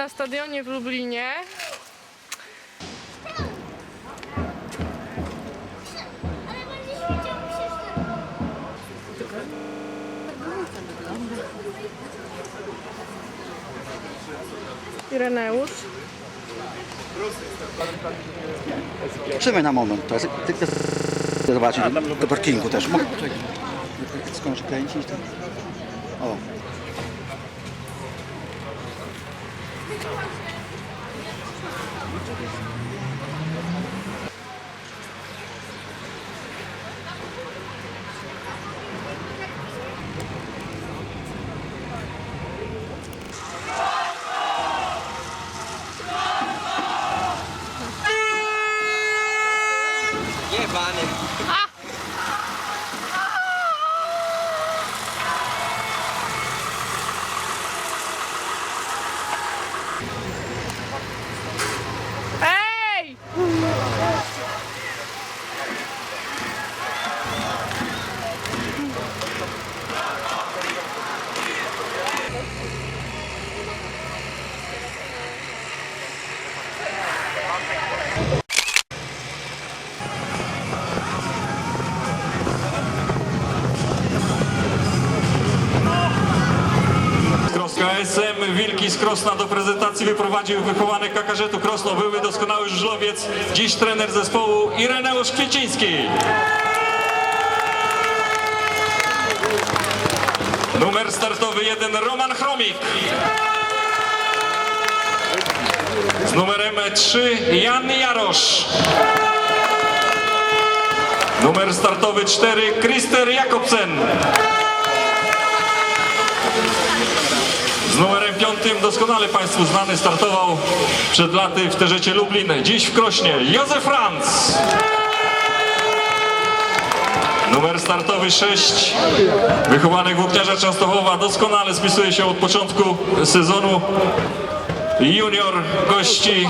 na stadionie w Lublinie. Ireneusz. Trzymaj na moment, to jest, zobaczyć, do parkingu też. Skończę kręcić to. O. Come on, Wilki z Krosna do prezentacji wyprowadził wychowanek Kakarzetu Krosno, były doskonały żużlowiec, dziś trener zespołu Ireneusz Kwieciński. Numer startowy 1 Roman Chromik. Z numerem 3 Jan Jarosz. Numer startowy 4 Krister Jakobsen. Z numerem piątym doskonale Państwu znany startował przed laty w Terzecie Lublin, dziś w Krośnie Józef Franz. Numer startowy 6, wychowanek włókniarza Częstochowa, doskonale spisuje się od początku sezonu. Junior gości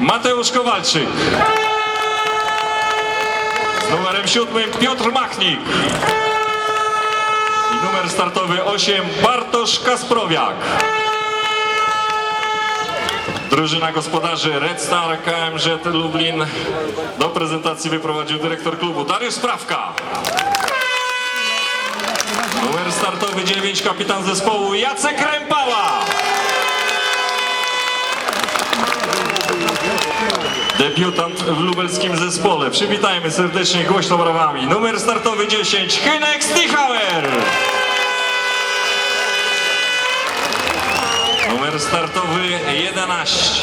Mateusz Kowalczyk. Z numerem siódmym Piotr Machnik. Numer startowy 8 Bartosz Kasprowiak. Drużyna gospodarzy Red Star KMZ Lublin do prezentacji wyprowadził dyrektor klubu Dariusz Sprawka. Numer startowy 9 kapitan zespołu Jacek Rępała. Debiutant w lubelskim zespole. Przywitajmy serdecznie głośno brawami. Numer startowy 10 Hynek Stichauer. Numer startowy 11.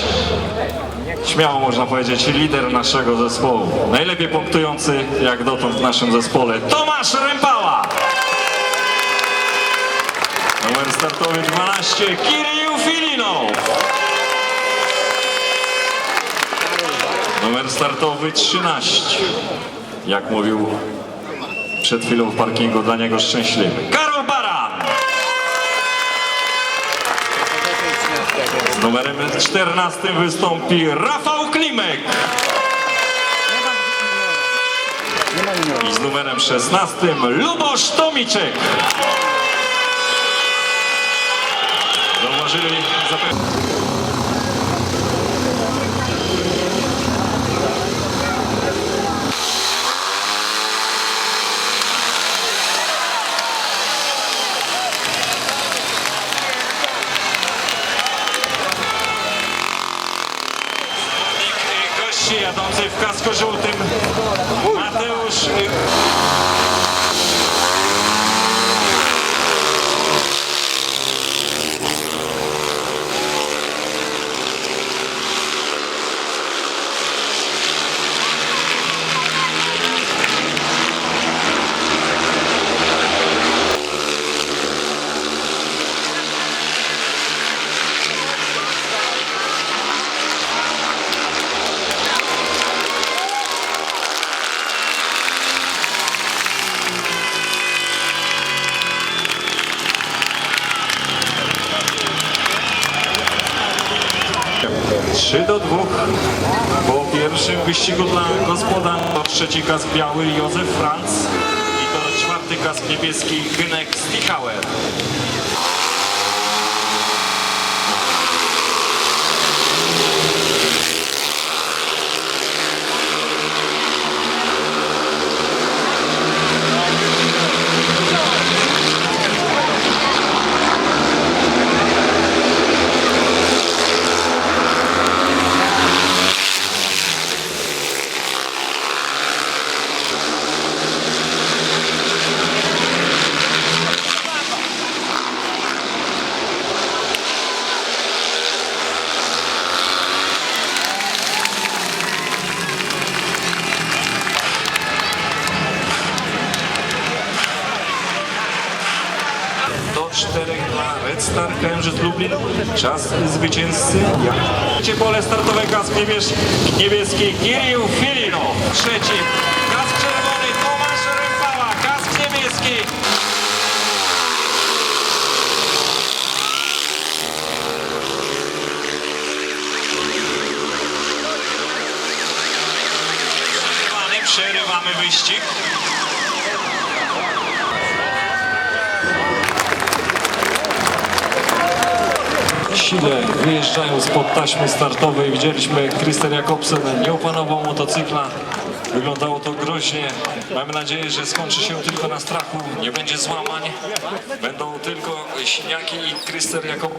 Śmiało można powiedzieć lider naszego zespołu. Najlepiej punktujący jak dotąd w naszym zespole. Tomasz Rępała. Numer startowy 12 Kirill Filinow. Numer startowy 13. Jak mówił przed chwilą w parkingu dla niego szczęśliwy. Z numerem 14 wystąpi Rafał Klimek. I z numerem 16 Lubosz Tomiczek. Zauważyli zapewne. Gości jadący w kasko żółtym Mateusz y, po pierwszym wyścigu dla gospodarzy. To trzeci kask biały Józef Franz i to czwarty kask niebieski Hynek Stichauer. Red Star Kężyc Lublin. Czas zwycięzcy. Trzecie pole startowe kask niebieski, Kirill Filino. Trzeci kask czerwony Tomasz Rępała. Kask niebieski przerywamy wyścig. Sile wyjeżdżają spod taśmy startowej. Widzieliśmy, jak Krystian Jakobsen nie opanował motocykla. Wyglądało to groźnie. Mamy nadzieję, że skończy się tylko na strachu. Nie będzie złamań. Będą tylko siniaki i Krystian Jakob...